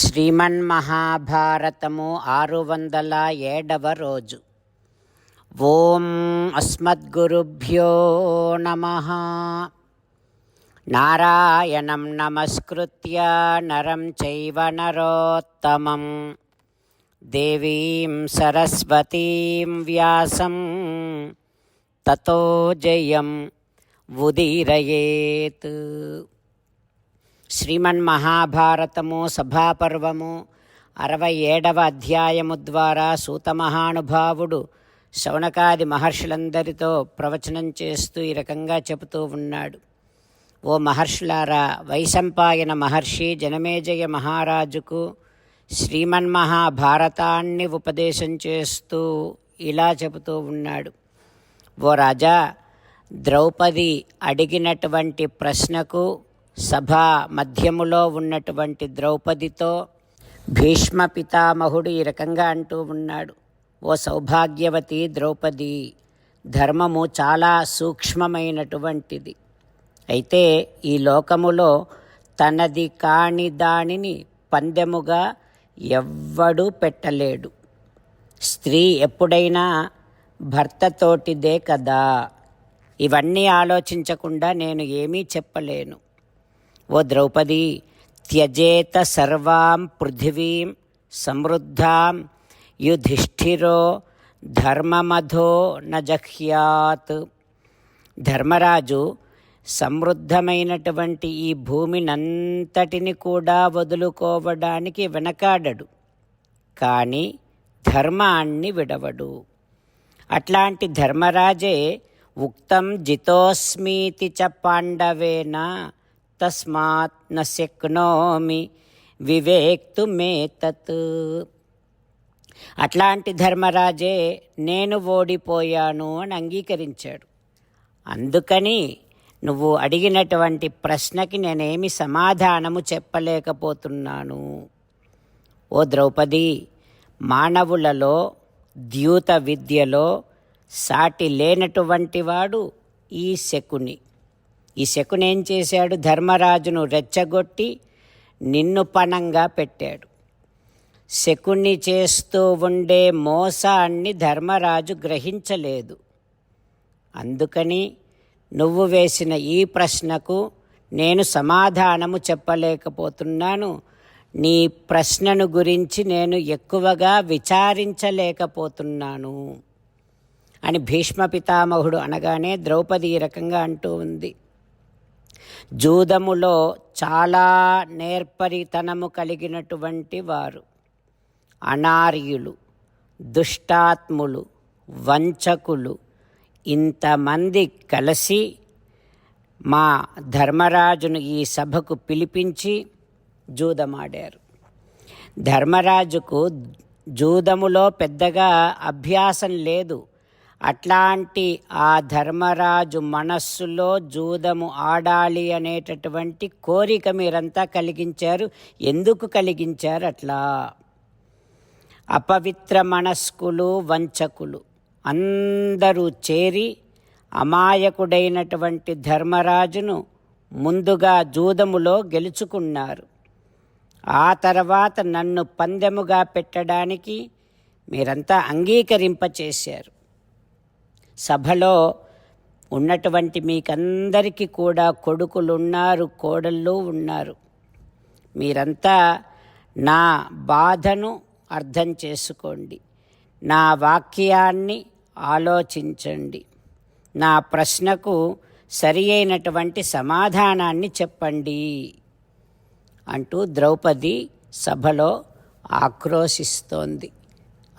శ్రీమన్మహాభారతము ఆరు వందల ఏడవ రోజు. ఓం అస్మద్గురుభ్యో నమ. నారాయణం నమస్కృత్య నరం చైవ నరోత్తమం. దేవీం సరస్వతీం వ్యాసం. తతో జయం ఉదీరయేత్. శ్రీమన్మహాభారతము సభాపర్వము అరవై ఏడవ అధ్యాయము ద్వారా సూతమహానుభావుడు శౌనకాది మహర్షులందరితో ప్రవచనం చేస్తూ ఈ రకంగా చెబుతూ ఉన్నాడు. ఓ మహర్షులారా వైశంపాయన మహర్షి జనమేజయ మహారాజుకు శ్రీమన్మహాభారతాన్ని ఉపదేశం చేస్తూ ఇలా చెబుతూ ఉన్నాడు. ఓ రాజా ద్రౌపది అడిగినటువంటి ప్రశ్నకు సభ మధ్యములో ఉన్నటువంటి ద్రౌపదితో భీష్మ పితామహుడు ఈ రకంగా అంటూ ఉన్నాడు ఓ సౌభాగ్యవతి ద్రౌపది ధర్మము చాలా సూక్ష్మమైనటువంటిది. అయితే ఈ లోకములో తనది కాని దానిని పందెముగా ఎవ్వడూ పెట్టలేడు. స్త్రీ ఎప్పుడైనా భర్తతోటిదే కదా? ఇవన్నీ ఆలోచించకుండా నేను ఏమీ చెప్పలేను. ఓ ద్రౌపది త్యజేత సర్వాం పృథివీం సమృద్ధాం యుధిష్ఠిరో ధర్మమధో నజహ్యాత్ ధర్మరాజు సమృద్ధమైనటువంటి ఈ భూమినంతటిని కూడా వదులుకోవడానికి వెనకాడడు కానీ ధర్మాన్ని విడవడు. అట్లాంటి ధర్మరాజే ఉక్తం జితోస్మీతి చ పాండవేన తస్మాత్ న శక్నోమి వివేక్తు మే అట్లాంటి ధర్మరాజే నేను ఓడిపోయాను అని అంగీకరించాడు. అందుకని నువ్వు అడిగినటువంటి ప్రశ్నకి నేనేమి సమాధానము చెప్పలేకపోతున్నాను. ఓ ద్రౌపది మానవులలో ద్యూత విద్యలో సాటి లేనటువంటి వాడు ఈ శకుని. ఈ శకునేం చేశాడు? ధర్మరాజును రెచ్చగొట్టి నిన్ను పణంగా పెట్టాడు. శకుణ్ణి చేస్తూ ఉండే మోసాన్ని ధర్మరాజు గ్రహించలేదు. అందుకని నువ్వు వేసిన ఈ ప్రశ్నకు నేను సమాధానము చెప్పలేకపోతున్నాను. నీ ప్రశ్నను గురించి నేను ఎక్కువగా విచారించలేకపోతున్నాను అని భీష్మ పితామహుడు అనగానే ద్రౌపది ఈ రకంగా అంటూ ఉంది. జూదములో చాలా నేర్పరితనము కలిగినటువంటి వారు. అనార్యులు దుష్టాత్ములు వంచకులు ఇంతమంది కలిసి మా ధర్మరాజును ఈ సభకు పిలిపించి జూదమాడారు. ధర్మరాజుకు జూదములో పెద్దగా అభ్యాసం లేదు. అట్లాంటి ఆ ధర్మరాజు మనస్సులో జూదము ఆడాలి అనేటటువంటి కోరిక మీరంతా కలిగించారు. ఎందుకు కలిగించారు అట్లా? అపవిత్ర మనస్కులు వంచకులు అందరూ చేరి అమాయకుడైనటువంటి ధర్మరాజును ముందుగా జూదములో గెలుచుకున్నారు. ఆ తర్వాత నన్ను పందెముగా పెట్టడానికి మీరంతా అంగీకరింపచేశారు. సభలో ఉన్నటువంటి మీకందరికీ కూడా కొడుకులు ఉన్నారు కోడళ్ళు ఉన్నారు. మీరంతా నా బాధను అర్థం చేసుకోండి. నా వాక్యాన్ని ఆలోచించండి. నా ప్రశ్నకు సరి అయినటువంటి సమాధానాన్ని చెప్పండి అంటూ ద్రౌపది సభలో ఆక్రోశిస్తోంది.